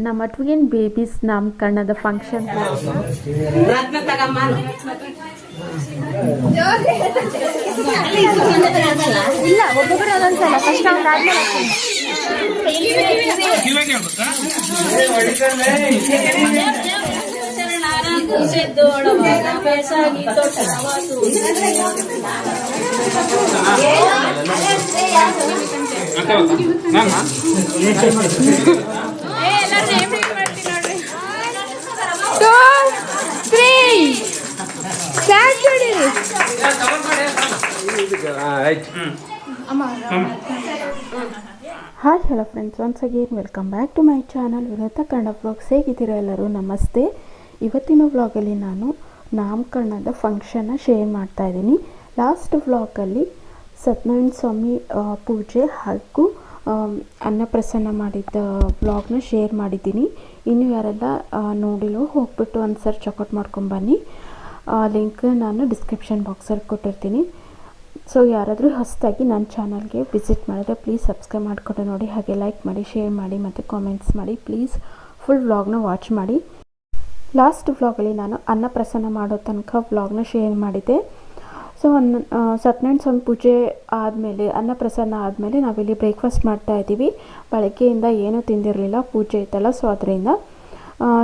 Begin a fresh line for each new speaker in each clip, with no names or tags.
ನಮ್ಮ twin babies ನಾಮಕರಣದ function ಇಲ್ಲ ಆದ್ಮೇಲೆ hi hello friends once again welcome back to my channel Vinoda Kannada vlogs ಹೇಗಿದ್ದೀರಾ ಎಲ್ಲರೂ? ನಮಸ್ತೆ. ಇವತ್ತಿನ ವ್ಲಾಗಲ್ಲಿ ನಾನು ನಾಮಕರಣದ ಫಂಕ್ಷನ್ನ ಶೇರ್ ಮಾಡ್ತಾ ಇದ್ದೀನಿ. ಲಾಸ್ಟ್ ವ್ಲಾಗಲ್ಲಿ ಸತ್ಯನಾರಾಯಣ ಸ್ವಾಮಿ ಪೂಜೆ ಹಾಗೂ ಅನ್ನಪ್ರಸನ್ನ ಮಾಡಿದ್ದ ಬ್ಲಾಗ್ನ ಶೇರ್ ಮಾಡಿದ್ದೀನಿ. ಇನ್ನು ಯಾರೆಲ್ಲ ನೋಡಿಲ್ಲೋ ಹೋಗ್ಬಿಟ್ಟು ಒಂದು ಸರ್ ಚೆಕ್ಔಟ್ ಮಾಡ್ಕೊಂಬನ್ನಿ ಲಿಂಕ್ ನಾನು ಡಿಸ್ಕ್ರಿಪ್ಷನ್ ಬಾಕ್ಸಲ್ಲಿ ಕೊಟ್ಟಿರ್ತೀನಿ. ಸೊ ಯಾರಾದರೂ ಹೊಸದಾಗಿ ನನ್ನ ಚಾನಲ್ಗೆ ವಿಸಿಟ್ ಮಾಡಿದ್ರೆ ಪ್ಲೀಸ್ ಸಬ್ಸ್ಕ್ರೈಬ್ ಮಾಡಿಕೊಂಡು ನೋಡಿ. ಹಾಗೆ ಲೈಕ್ ಮಾಡಿ ಶೇರ್ ಮಾಡಿ ಮತ್ತು ಕಾಮೆಂಟ್ಸ್ ಮಾಡಿ. ಪ್ಲೀಸ್ ಫುಲ್ ವ್ಲಾಗ್ನ ವಾಚ್ ಮಾಡಿ. ಲಾಸ್ಟ್ ವ್ಲಾಗಲ್ಲಿ ನಾನು ಅನ್ನಪ್ರಸನ್ನ ಮಾಡೋ ತನಕ ವ್ಲಾಗ್ನ ಶೇರ್ ಮಾಡಿದ್ದೆ. ಸೊ ಅನ್ನ ಸತ್ಯನಾರಾಯಣ ಸ್ವಾಮಿ ಪೂಜೆ ಆದಮೇಲೆ, ಅನ್ನಪ್ರಸನ್ನ ಆದಮೇಲೆ ನಾವಿಲ್ಲಿ ಬ್ರೇಕ್ಫಾಸ್ಟ್ ಮಾಡ್ತಾ ಇದ್ದೀವಿ. ಬೆಳಗ್ಗೆಯಿಂದ ಏನೂ ತಿಂದಿರಲಿಲ್ಲ, ಪೂಜೆ ಇತ್ತಲ್ಲ, ಸೊ ಅದರಿಂದ.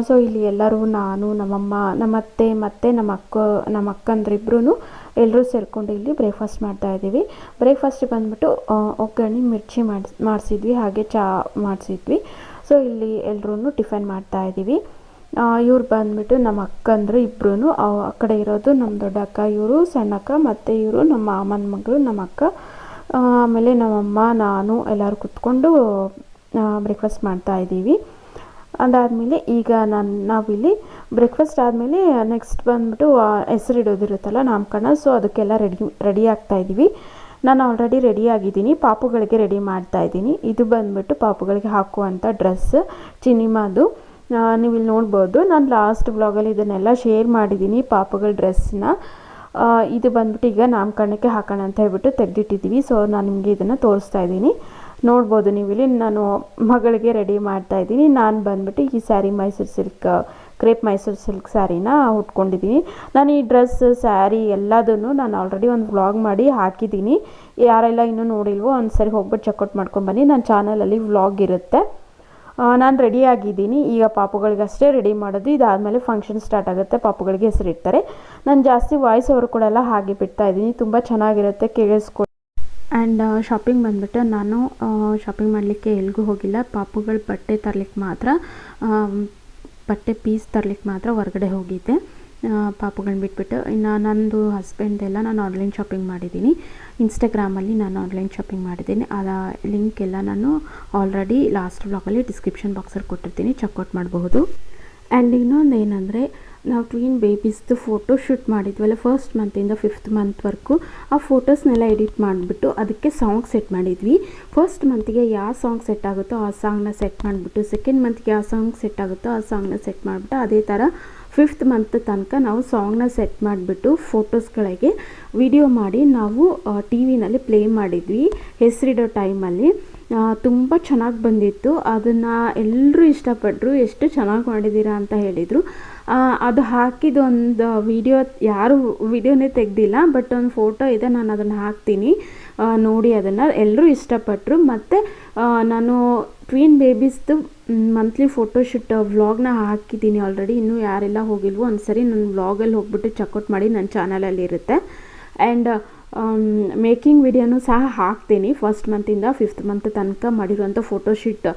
ಸೊ ಇಲ್ಲಿ ಎಲ್ಲರೂ ನಾನು, ನಮ್ಮಮ್ಮ ನಮ್ಮ ಅತ್ತೆ ಮತ್ತು ನಮ್ಮ ಅಕ್ಕ ನಮ್ಮ ಅಕ್ಕಂದ್ರಿಬ್ರು ಎಲ್ಲರೂ ಸೇರಿಕೊಂಡು ಇಲ್ಲಿ ಬ್ರೇಕ್ಫಾಸ್ಟ್ ಮಾಡ್ತಾ ಇದ್ದೀವಿ. ಬ್ರೇಕ್ಫಾಸ್ಟ್ ಬಂದುಬಿಟ್ಟು ಒಗ್ಗರಣೆ ಮಿರ್ಚಿ ಮಾಡಿಸ್, ಮಾಡಿಸಿದ್ವಿ, ಹಾಗೆ ಚಹಾ ಮಾಡಿಸಿದ್ವಿ. ಸೊ ಇಲ್ಲಿ ಎಲ್ಲರೂ ಟಿಫನ್ ಮಾಡ್ತಾ ಇದ್ದೀವಿ. ಇವ್ರು ಬಂದ್ಬಿಟ್ಟು ನಮ್ಮ ಅಕ್ಕಂದ್ರೆ ಇಬ್ರು ಆ ಕಡೆ ಇರೋದು ನಮ್ಮ ದೊಡ್ಡ ಅಕ್ಕ ಇವರು ಸಣ್ಣಕ್ಕ, ಮತ್ತು ಇವರು ನಮ್ಮ ಮಾಮನ ಮಗಳು, ನಮ್ಮ ಅಕ್ಕ. ಆಮೇಲೆ ನಮ್ಮಮ್ಮ ನಾನು ಎಲ್ಲರೂ ಕುತ್ಕೊಂಡು ಬ್ರೇಕ್ಫಾಸ್ಟ್ ಮಾಡ್ತಾ ಇದ್ದೀವಿ. ಅದಾದಮೇಲೆ ಈಗ ನಾನು, ನಾವಿಲ್ಲಿ ಬ್ರೇಕ್ಫಾಸ್ಟ್ ಆದಮೇಲೆ ನೆಕ್ಸ್ಟ್ ಬಂದ್ಬಿಟ್ಟು ಹೆಸರು ಇಡೋದಿರುತ್ತಲ್ಲ ನಾಮಕರಣ ಸೊ ಅದಕ್ಕೆಲ್ಲ ರೆಡಿ ರೆಡಿ ಆಗ್ತಾ ಇದ್ದೀವಿ. ನಾನು ಆಲ್ರೆಡಿ ರೆಡಿ ಆಗಿದ್ದೀನಿ, ಪಾಪುಗಳಿಗೆ ರೆಡಿ ಮಾಡ್ತಾ ಇದ್ದೀನಿ. ಇದು ಬಂದ್ಬಿಟ್ಟು ಪಾಪುಗಳಿಗೆ ಹಾಕುವಂಥ ಡ್ರೆಸ್ ಚಿನಿಮಾದು. ನೀವು ಇಲ್ಲಿ ನೋಡ್ಬೋದು. ನಾನು ಲಾಸ್ಟ್ ವ್ಲಾಗಲ್ಲಿ ಇದನ್ನೆಲ್ಲ ಶೇರ್ ಮಾಡಿದ್ದೀನಿ ಪಾಪಗಳ ಡ್ರೆಸ್ನ ಇದು ಬಂದ್ಬಿಟ್ಟು ಈಗ ನಾಮಕರಣಕ್ಕೆ ಹಾಕೋಣ ಅಂತ ಹೇಳ್ಬಿಟ್ಟು ತೆಗೆದಿಟ್ಟಿದ್ದೀವಿ ಸೊ ನಾನು ನಿಮಗೆ ಇದನ್ನು ತೋರಿಸ್ತಾ ಇದ್ದೀನಿ. ನೋಡ್ಬೋದು ನೀವು ಇಲ್ಲಿ ನಾನು ಮಗಳಿಗೆ ರೆಡಿ ಮಾಡ್ತಾ ಇದ್ದೀನಿ. ನಾನು ಬಂದ್ಬಿಟ್ಟು ಈ saree Mysore silk crepe Mysore silk ಸ್ಯಾರಿನ ಉಟ್ಕೊಂಡಿದ್ದೀನಿ ನಾನು ಈ ಡ್ರೆಸ್ ಸ್ಯಾರಿ ಎಲ್ಲದನ್ನು ನಾನು ಆಲ್ರೆಡಿ ಒಂದು ವ್ಲಾಗ್ ಮಾಡಿ ಹಾಕಿದ್ದೀನಿ ಯಾರೆಲ್ಲ ಇನ್ನೂ ನೋಡಿಲ್ವೋ ಒಂದು ಸರಿ ಹೋಗ್ಬಿಟ್ಟು ಚೆಕ್ಔಟ್ ಮಾಡ್ಕೊಂಬನ್ನಿ ನನ್ನ ಚಾನಲಲ್ಲಿ ವ್ಲಾಗ್ ಇರುತ್ತೆ. ನಾನು ರೆಡಿ ಆಗಿದ್ದೀನಿ. ಈಗ ಪಾಪುಗಳಿಗಷ್ಟೇ ರೆಡಿ ಮಾಡೋದು. ಇದಾದಮೇಲೆ ಫಂಕ್ಷನ್ ಸ್ಟಾರ್ಟ್ ಆಗುತ್ತೆ. ಪಾಪುಗಳಿಗೆ ಹೆಸರಿಡ್ತಾರೆ. ನಾನು ಜಾಸ್ತಿ ವಾಯ್ಸ್ ಅವರು ಕೂಡ ಎಲ್ಲ ಹಾಗೆ ಬಿಡ್ತಾ ಇದ್ದೀನಿ. ತುಂಬ ಚೆನ್ನಾಗಿರುತ್ತೆ. ಕೇಳಿಸ್ಕೊ ಆ್ಯಂಡ್ ಶಾಪಿಂಗ್ ಬಂದುಬಿಟ್ಟು ನಾನು ಶಾಪಿಂಗ್ ಮಾಡಲಿಕ್ಕೆ ಎಲ್ಗೂ ಹೋಗಿಲ್ಲ. ಪಾಪುಗಳ ಬಟ್ಟೆ ತರಲಿಕ್ಕೆ ಮಾತ್ರ ಬಟ್ಟೆ ಪೀಸ್ ತರಲಿಕ್ಕೆ ಮಾತ್ರ ಹೊರಗಡೆ ಹೋಗಿದ್ದೆ. ಪಾಪುಗಳನ್ನ ಬಿಟ್ಬಿಟ್ಟು, ಇನ್ನು ನಂದು ಹಸ್ಬೆಂಡೆಲ್ಲ ನಾನು ಆನ್ಲೈನ್ ಶಾಪಿಂಗ್ ಮಾಡಿದ್ದೀನಿ. ಇನ್ಸ್ಟಾಗ್ರಾಮಲ್ಲಿ ನಾನು ಆನ್ಲೈನ್ ಶಾಪಿಂಗ್ ಮಾಡಿದ್ದೀನಿ. ಆ ಲಿಂಕ್ ಎಲ್ಲ ನಾನು ಆಲ್ರೆಡಿ ಲಾಸ್ಟ್ ವ್ಲಾಗಲ್ಲಿ ಡಿಸ್ಕ್ರಿಪ್ಷನ್ ಬಾಕ್ಸಲ್ಲಿ ಕೊಟ್ಟಿರ್ತೀನಿ. ಚೆಕ್ಔಟ್ ಮಾಡಬಹುದು. ಆ್ಯಂಡ್ ಇನ್ನೊಂದು ಏನಂದರೆ, ನಾವು ಟ್ವೀನ್ ಬೇಬೀಸ್ದು ಫೋಟೋ ಶೂಟ್ ಮಾಡಿದ್ವಲ್ಲ ಫಸ್ಟ್ ಮಂತಿಂದ ಫಿಫ್ತ್ ಮಂತ್ವರೆಗೂ ಆ ಫೋಟೋಸ್ನೆಲ್ಲ ಎಡಿಟ್ ಮಾಡಿಬಿಟ್ಟು ಅದಕ್ಕೆ ಸಾಂಗ್ ಸೆಟ್ ಮಾಡಿದ್ವಿ. ಫಸ್ಟ್ ಮಂತಿಗೆ ಯಾವ ಸಾಂಗ್ ಸೆಟ್ ಆಗುತ್ತೋ ಆ ಸಾಂಗ್ನ ಸೆಟ್ ಮಾಡಿಬಿಟ್ಟು ಸೆಕೆಂಡ್ ಮಂತ್ಗೆ ಯಾವ ಸಾಂಗ್ ಸೆಟ್ ಆಗುತ್ತೋ ಆ ಸಾಂಗ್ನ ಸೆಟ್ ಮಾಡಿಬಿಟ್ಟು, ಅದೇ ಥರ ಫಿಫ್ತ್ ಮಂತ್ ತನಕ ನಾವು ಸಾಂಗ್ನ ಸೆಟ್ ಮಾಡಿಬಿಟ್ಟು ಫೋಟೋಸ್ಗಳಿಗೆ ವಿಡಿಯೋ ಮಾಡಿ ನಾವು ಟಿ ವಿನಲ್ಲಿ ಪ್ಲೇ ಮಾಡಿದ್ವಿ ಹೆಸರಿಡೋ ಟೈಮಲ್ಲಿ. ತುಂಬ ಚೆನ್ನಾಗಿ ಬಂದಿತ್ತು. ಅದನ್ನು ಎಲ್ಲರೂ ಇಷ್ಟಪಟ್ಟರು ಎಷ್ಟು ಚೆನ್ನಾಗಿ ಮಾಡಿದ್ದೀರಾ ಅಂತ ಹೇಳಿದರು. ಅದು ಹಾಕಿದ ಒಂದು ವಿಡಿಯೋ, ಯಾರು ವಿಡಿಯೋನೇ ತೆಗೆದಿಲ್ಲ, ಬಟ್ ಒಂದು ಫೋಟೋ ಇದೆ, ನಾನು ಅದನ್ನು ಹಾಕ್ತೀನಿ. ನೋಡಿ ಅದನ್ನು. ಎಲ್ಲರೂ ಇಷ್ಟಪಟ್ಟರು ಮತ್ತು ನಾನು ಟ್ವೀನ್ ಬೇಬೀಸ್ದು ಮಂತ್ಲಿ ಫೋಟೋಶೂಟ್ ವ್ಲಾಗ್ನ ಹಾಕಿದ್ದೀನಿ ಆಲ್ರೆಡಿ ಇನ್ನೂ ಯಾರೆಲ್ಲ ಹೋಗಿಲ್ವೋ ಒಂದ್ಸರಿ ನನ್ನ ವ್ಲಾಗಲ್ಲಿ ಹೋಗ್ಬಿಟ್ಟು ಚೆಕ್ಔಟ್ ಮಾಡಿ ನನ್ನ ಚಾನಲಲ್ಲಿ ಇರುತ್ತೆ. ಆ್ಯಂಡ್ ಮೇಕಿಂಗ್ ವಿಡಿಯೋನು ಸಹ ಹಾಕ್ತೀನಿ. ಫಸ್ಟ್ ಮಂತಿಂದ ಫಿಫ್ತ್ ಮಂತ್ ತನಕ ಮಾಡಿರುವಂಥ ಫೋಟೋಶೂಟ್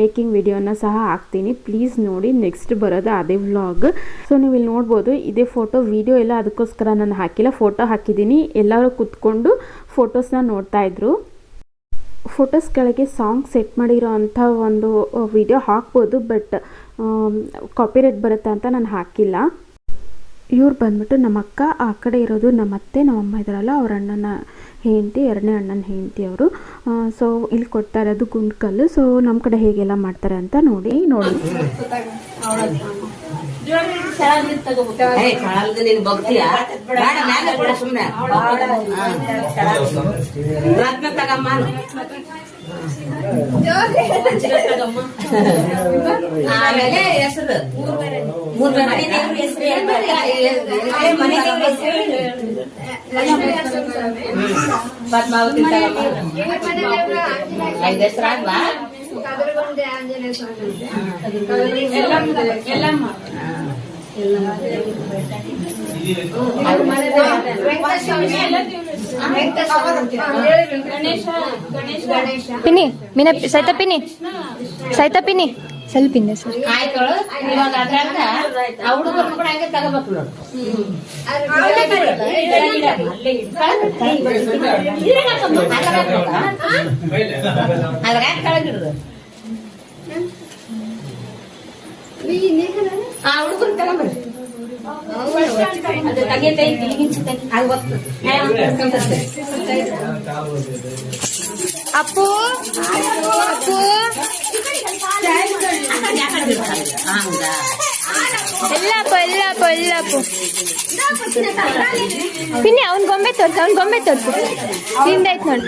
ಮೇಕಿಂಗ್ ವಿಡಿಯೋನ ಸಹ ಹಾಕ್ತೀನಿ. ಪ್ಲೀಸ್ ನೋಡಿ ನೆಕ್ಸ್ಟ್ ಬರೋದು ಅದೇ ವ್ಲಾಗ್ ಸೊ ನೀವು ಇಲ್ಲಿ ನೋಡ್ಬೋದು, ಇದೇ ಫೋಟೋ ವಿಡಿಯೋ ಎಲ್ಲ ಅದಕ್ಕೋಸ್ಕರ ನಾನು ಹಾಕಿಲ್ಲ. ಫೋಟೋ ಹಾಕಿದ್ದೀನಿ. ಎಲ್ಲರೂ ಕುತ್ಕೊಂಡು ಫೋಟೋಸ್ನ ನೋಡ್ತಾ ಇದ್ರು. ಫೋಟೋಸ್ ಕೆಳಗೆ ಸಾಂಗ್ ಸೆಟ್ ಮಾಡಿರೋ ಅಂಥ ಒಂದು ವಿಡಿಯೋ ಹಾಕ್ಬೋದು ಬಟ್ ಕಾಪಿರೈಟ್ ಬರುತ್ತೆ ಅಂತ ನಾನು ಹಾಕಿಲ್ಲ. ಇವ್ರು ಬಂದ್ಬಿಟ್ಟು ನಮ್ಮ ಅಕ್ಕ, ಆ ಕಡೆ ಇರೋದು ನಮ್ಮ ಅತ್ತೆ ನಮ್ಮಮ್ಮ ಇದ್ದಾರಲ್ಲ, ಅವ್ರ ಅಣ್ಣನ ಹೆಂಡತಿ, ಎರಡನೇ ಅಣ್ಣನ ಹೆಂಡತಿ ಅವರು. ಸೊ ಇಲ್ಲಿ ಕೊಡ್ತಾ ಇರೋದು ಗುಂಡ್ಕಲ್ಲು. ಸೊ ನಮ್ಮ ಕಡೆ ಹೇಗೆಲ್ಲ ಮಾಡ್ತಾರೆ ಅಂತ ನೋಡಿ ನೋಡಿ.
ನೀನು ಭಕ್ತಿಯ ಬೇಡ ಮ್ಯಾಲೆ ಬಿಡ ಸುಮ್ನೆ ರತ್ನ ತಗಮ್ಮ ಆಮೇಲೆ ಹೆಸರು ಮೂರ್ ಪದ್ಮಾವತಿ ಐದು ಹೆಸರು ಆಗ್ವಾ
పిన్ని మిన సైత పిన్ని సైత పిన్ని ಸ್ವಲ್ಪ ಹಿಂದೆ ಸರ್.
ಹುಡುಗರು ಅದು ತೆಗೆಯತ್ತೆ ಇಲ್ಲಿಗಿಂಚ ತೆಗಿ. ಅದು ಒತ್ತು.
ಅಪ್ಪು ಅಪ್ಪು
ಹಂಗಾ
ಎಲ್ಲಪ್ಪ ಎಲ್ಲಪ್ಪ ಎಲ್ಲಪ್ಪ ಪಿನ್ನಿ ಅವ್ನ್ ಗೊಂಬೆ ತೋರ್ಸು ಅವ್ನ್ ಗೊಂಬೆ ತೋರ್ಸು ತಿಂದಾಯ್ತು ನೋಡಿ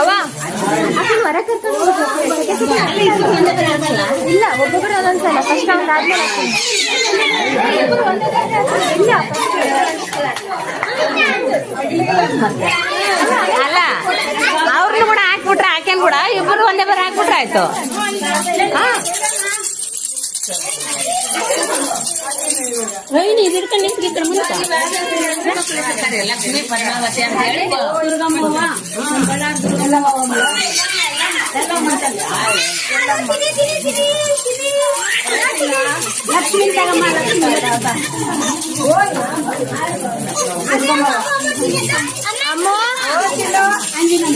ಅವ? ಇಲ್ಲ, ಒಬ್ಬೊಬ್ಬರು ಒಂದೊಂದ್ಸಲ ಫಸ್ಟ್
ಅಲ್ಲ, ಅವ್ರನ್ನ ಕೂಡ ಹಾಕ್ಬಿಟ್ರೆ ಹಾಕ್ಯನ್ ಕೂಡ ಇಬ್ಬರು ಒಂದೇ ಬರ ಹಾಕ್ಬಿಟ್ರೆ ಆಯ್ತು. ಲಕ್ಷ್ಮೀ ಪದ್ಮಾವತಿ ಅಂತ ಹೇಳಿ
ಅಮ್ಮ
ಎಲ್ಲ ಮಂತ್ರಳು
ಹಿಂಗೆ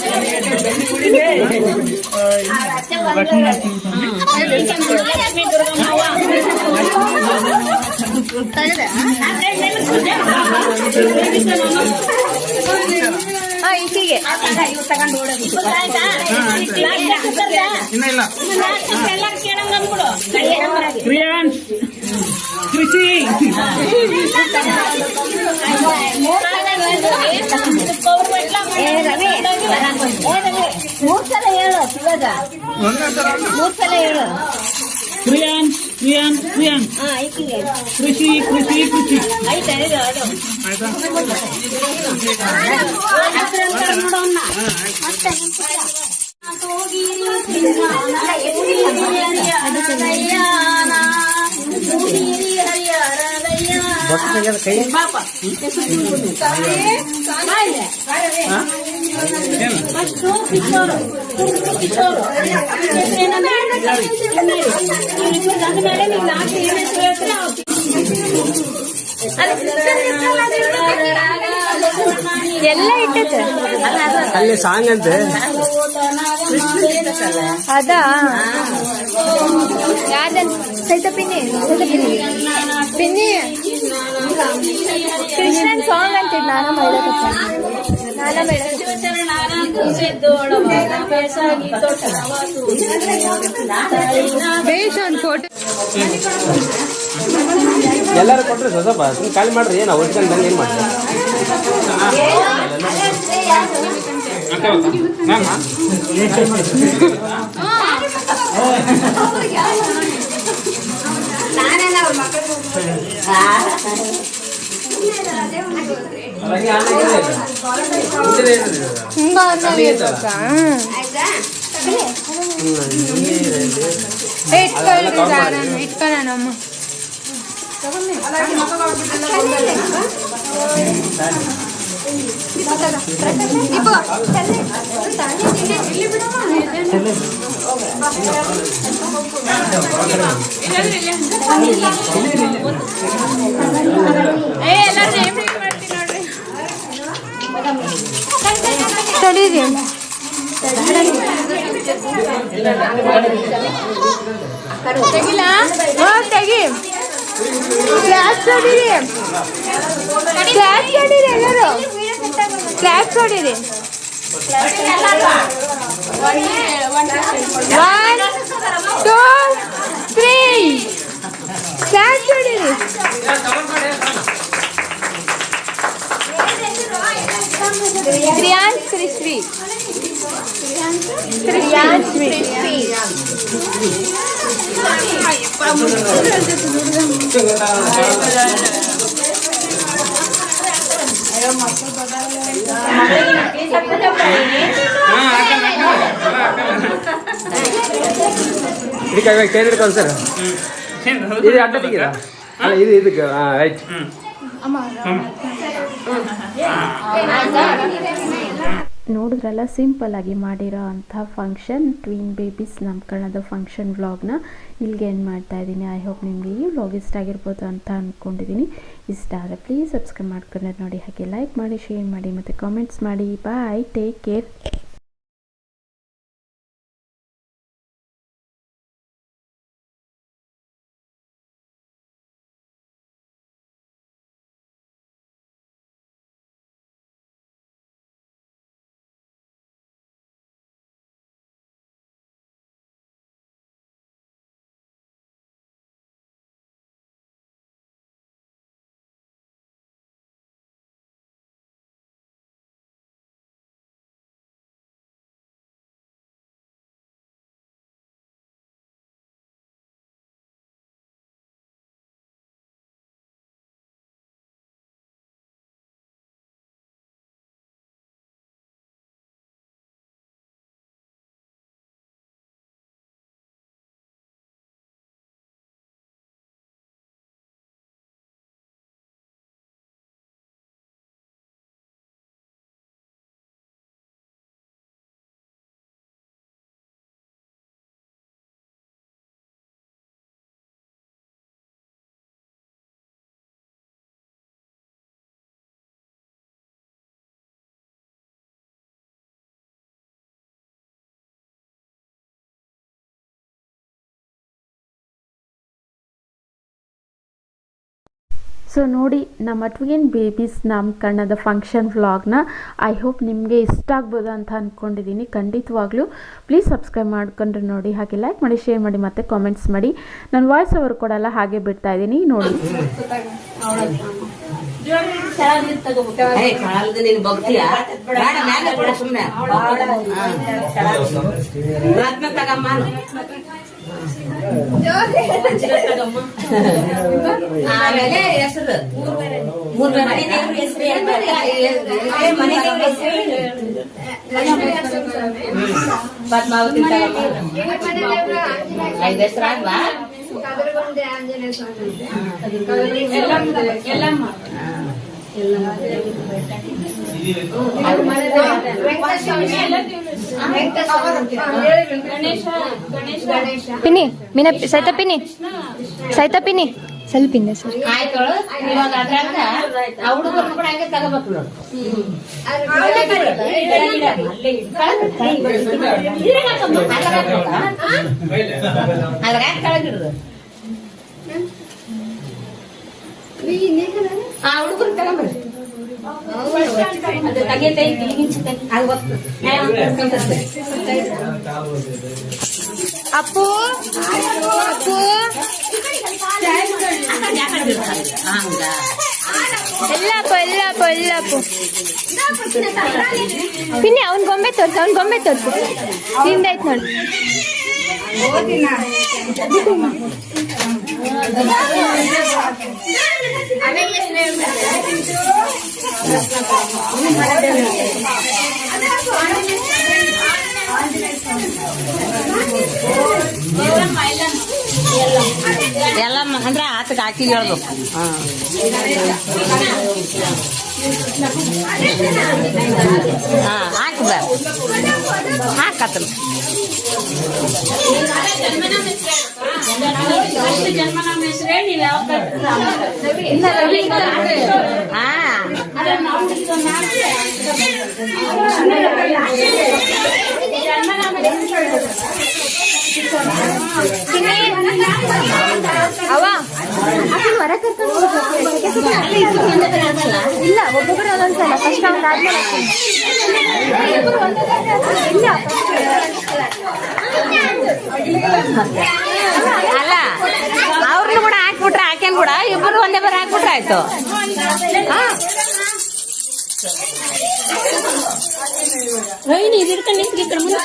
ಈಚೆಗೆ
ಇನ್ನ ಇಲ್ಲ ಕ್ರಿಯಾನ್ಸ್ ಕೃಷಿ ಒಂದೇ ತರ ಕ್ರಿಯಾನ್ಸ್ ಕ್ರಿಯಾನ್ ಕ್ರಿಯಾನ್ ಕೃಷಿ ಕೃಷಿ ಕೃಷಿ ಆಯ್ತಾ
ಎಲ್ಲ ಇಟ್ಟೈತೆ
ಅಲ್ಲಿ ಸಾಂಗ್ ಅಂತೆ
ಅದಾ ಯಾವ್ದಂತ
ಸಹಿತ ಪಿನ್ನಿ ಸಹಿತ ಪಿನ್ನಿ ಪಿನ್ನಿ ಕೃಷ್ಣನ್ ಸಾಂಗ್ ಅಂತಿದ್ ನಾನ ಮಾಡಕತ್ತ ನಾನ ಬೇಸ್ ಒಂದು ಫೋಟೋ
ಎಲ್ಲರೂ ಕೊಟ್ರಿ ಸ್ವಲ್ಪ ಸುಮ್ಮನೆ ಖಾಲಿ ಮಾಡ್ರಿ ಏನು ಒಟ್ಕೊಂಡು ಬಂದು ಏನು ಮಾಡ್ರಿ
ఇంకా ఉన్నది ఇటుకలు చాలా ఇటుకలనమ్మ ఏ ಕ್ಲಾಸ್ ಕ್ಲಾಸ್ ಶ್ರೇಯಾಂಶ್ ಶ್ರೀ
ಇದಕ್ಕೆ ಕೈ ಹಿಡ್ಕೊಂಡು ಸರ್ ಇದು ಅಡ್ಡ ತೆಗೀರಾ ಅಲ್ಲ ಇದು ಇದಕ್ಕೆ ಹಾಂ ರೈಟ್
ನೋಡಿದ್ರಲ್ಲ, ಸಿಂಪಲ್ ಆಗಿ ಮಾಡಿರೋ ಅಂಥ ಫಂಕ್ಷನ್ ಟ್ವೀನ್ ಬೇಬೀಸ್ ನಮ್ಮ ಕಣದ ಫಂಕ್ಷನ್ ವ್ಲಾಗ್ನ ಇಲ್ಲಿಗೆ ಏನು ಮಾಡ್ತಾ ಇದ್ದೀನಿ. ಐ ಹೋಪ್ ನಿಮಗೆ ಈ ವ್ಲಾಗ್ ಇಷ್ಟ ಆಗಿರ್ಬೋದು ಅಂತ ಅಂದ್ಕೊಂಡಿದ್ದೀನಿ ಇಷ್ಟ ಆದರೆ ಪ್ಲೀಸ್ ಸಬ್ಸ್ಕ್ರೈಬ್ ಮಾಡ್ಕೊಂಡು ನೋಡಿ, ಹಾಗೆ ಲೈಕ್ ಮಾಡಿ ಶೇರ್ ಮಾಡಿ ಮತ್ತು ಕಾಮೆಂಟ್ಸ್ ಮಾಡಿ. ಬಾಯ್ ಟೇಕ್ ಕೇರ್ ಸೊ ನೋಡಿ ನಮ್ಮ ಟ್ವಿನ್ ಬೇಬೀಸ್ ನಾಮಕರಣದ ಫಂಕ್ಷನ್ ವ್ಲಾಗ್ನ ಐ ಹೋಪ್ ನಿಮಗೆ ಇಷ್ಟ ಆಗ್ಬೋದು ಅಂತ ಅಂದ್ಕೊಂಡಿದ್ದೀನಿ ಖಂಡಿತವಾಗ್ಲೂ ಪ್ಲೀಸ್ ಸಬ್ಸ್ಕ್ರೈಬ್ ಮಾಡ್ಕೊಂಡ್ರೆ ನೋಡಿ. ಹಾಗೆ ಲೈಕ್ ಮಾಡಿ ಶೇರ್ ಮಾಡಿ ಮತ್ತು ಕಾಮೆಂಟ್ಸ್ ಮಾಡಿ. ನಾನು ವಾಯ್ಸ್ ಓವರ್ ಕೊಡಲ್ಲ ಹಾಗೆ ಬಿಡ್ತಾ ಇದ್ದೀನಿ ನೋಡಿ.
ಸುಮ್ಮನೆ ಆಮೇಲೆ ಹೆಸರು ಮೂರ್ ಮನೆ ದೇವ್ರ ಹೆಸರು ಮನೆ ದೇವ್ರ ಹೆಸರು ಪದ್ಮಾವತಿ ತಗಮ್ಮ ಐದು ಹೆಸರು ಆಗ್ಲಾ
ಪಿನಿ ಮೀನ ಸೈತ ಪಿನಿ ಸಹಿತ ಪಿನಿ ಸ್ವಲ್ಪ ಹಿಂದೆ ಸರ್.
ಹುಡುಗರು
ತಗೊಂಡ್ಬರ್ರಿ
ಅಪ್ಪು ಅಪ್ಪು. ಎಲ್ಲಪ್ಪ ಎಲ್ಲಪ್ಪ ಎಲ್ಲಪ್ಪ ಪಿನ್ನಿ ಅವ್ನ್ ಗೊಂಬೆ ತೋರ್ಸು, ಅವ್ನ್ ಗೊಂಬೆ ತೋರ್ಸು. ನಿಂದಾಯ್ತು ನೋಡಿ.
ಎಲ್ಲ ಮ- ಅಂದ್ರೆ ಆತಕ್ಕೆ ಹಾಕಿ ಹೇಳ್ಬೇಕು. ಹಾ. ಹಾಕ್ಬ ಹಾಕತ್ತಲ್ಲ ಹಾ.
ಅವ ಆಕಿನ್ ಹೊರ ಕರ್ಕೊಂಡು ಇಲ್ಲ ಒಬ್ಬೊಬ್ಬರು ಒಂದೊಂದ್ಸಲ ಫಸ್ಟ್ ಅವ್ನ ಆದ್ಮೇಲೆ ಆಕಿನ್. ಇಲ್ಲ
ಅಲ್ಲ ಅವ್ರನ್ನ ಕೂಡ ಹಾಕ್ಬಿಟ್ರೆ ಆಕೆನ್ ಕೂಡ ಇಬ್ಬರು ಒಂದೇ ಬರ ಹಾಕ್ಬಿಟ್ರೆ ಆಯ್ತು ಹಾ ರೈನಿ ಇದು ಹಿಡ್ಕೊಂಡು ನಿಂತ್ರಿ ಈ ಕಡೆ ಮುಂದೆ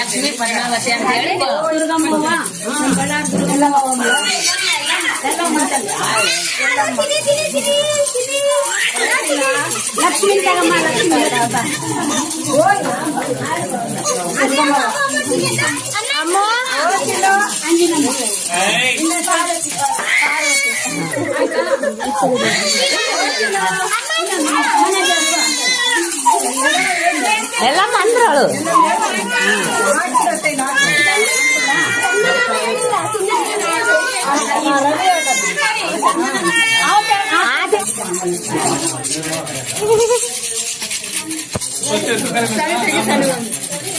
ಲಕ್ಷ್ಮೀ ಪದ್ಮಾವತಿ ಅಂತ ಹೇಳಿ ದುರ್ಗಮ್ಮವ್ವ ಲಕ್ಷ್ಮೀ ತಗಮ್ಮ ಲಕ್ಷ್ಮೀ
ಅಮ್ಮ
ಎಲ್ಲ ಮಂತ್ರಳು
ಹಿಂಗೆ ಇಲ್ಲ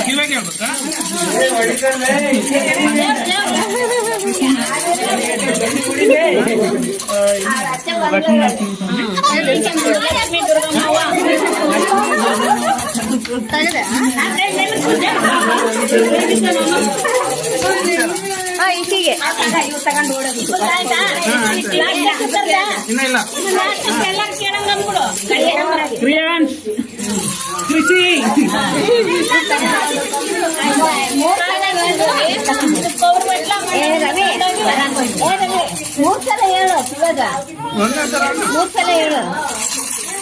ಹೇಳ್ಬೇಕಾ
ಹಾ ಈಚೆಗೆ
ಇನ್ನ ಇಲ್ಲ ಕ್ರಿಯಾನ್ಸ್ ಕೃಷಿ ಒಂದೇ ಸಲ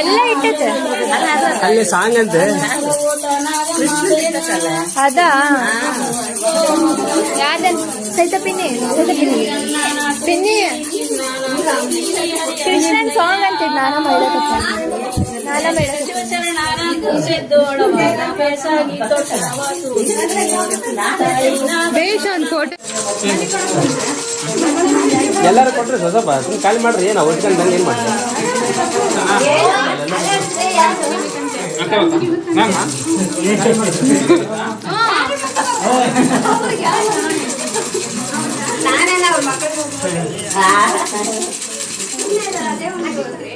ಎಲ್ಲ ಇಟ್ಟೈತೆ
ಅಲ್ಲಿ ಸಾಂಗ್ ಅಂತೆ
ಅದಾ ಯಾವ್ದನ್ ಸೈತ ಪಿನ್ನಿ ಸೈತ ಪಿನ್ನಿ ಪಿನ್ನಿ ಕೃಷ್ಣನ್ ಸಾಂಗ್ ಅಂತಿದ್ ನಾನ ಮಾಡಕತ್ತ ನಾನ ಬೇಷ್ ಒಂದ್ ಫೋಟೋ
ಎಲ್ಲರೂ ಕೊಟ್ರಿ ಸ್ವಲ್ಪ ನೀವು ಖಾಲಿ ಮಾಡ್ರಿ ಏನು ನಂಗೆ ಏನು ಮಾಡ್ರಿ ಅದಾಗಿ ಆಮೇಲೆ ಇದೆ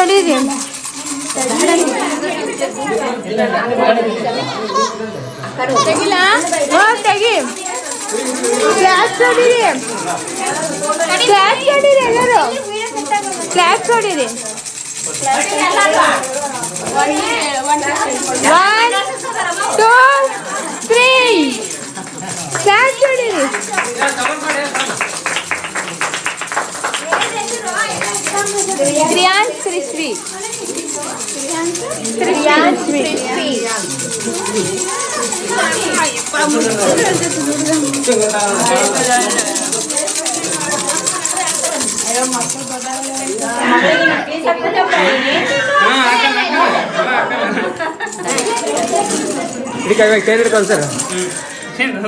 ಹಿಂಗ ತಡೀರಿ ತೆಗಿಲ ತೆಗಿ. ಕ್ಲಾಸ್ ಹೊಡೀರಿ ಕ್ಲಾಸ್ ಹೊಡೀರಿ ಎಲ್ಲರೂ. ಕ್ಲಾಸ್ ಹೊಡೀರಿ one two three class ಹೊಡೀರಿ ಶ್ರೇಯಾನ್ Sri Sri ಶ್ರೇಯಾನ್ Sri Sri
ಇದಕ್ಕೆ ಕೈ ಹಿಡ್ಕೊಂಡು ಸರ್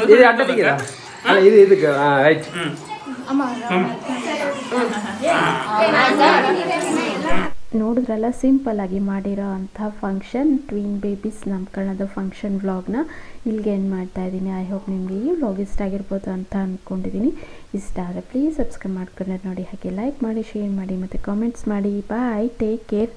ಇದು ಅಡ್ಡ ತೆಗೀರಾ ಅಲ್ಲ ಇದು ಇದಕ್ಕೆ ಹಾಂ ರೈಟ್
ನೋಡಿದ್ರಲ್ಲ ಸಿಂಪಲ್ ಆಗಿ ಮಾಡಿರೋ ಅಂಥ ಫಂಕ್ಷನ್ ಟ್ವೀನ್ ಬೇಬೀಸ್ ನಮ್ಮ ಕಣದ ಫಂಕ್ಷನ್ ವ್ಲಾಗ್ನ ಇಲ್ಲಿಗೆ ಏನು ಮಾಡ್ತಾ ಇದ್ದೀನಿ. ಐ ಹೋಪ್ ನಿಮಗೆ ಈ ವ್ಲಾಗ್ ಇಷ್ಟ ಆಗಿರ್ಬೋದು ಅಂತ ಅಂದ್ಕೊಂಡಿದ್ದೀನಿ ಇಷ್ಟ ಆದರೆ ಪ್ಲೀಸ್ ಸಬ್ಸ್ಕ್ರೈಬ್ ಮಾಡ್ಕೊಂಡು ನೋಡಿ, ಹಾಗೆ ಲೈಕ್ ಮಾಡಿ ಶೇರ್ ಮಾಡಿ, ಮತ್ತು ಕಾಮೆಂಟ್ಸ್ ಮಾಡಿ. Bye take care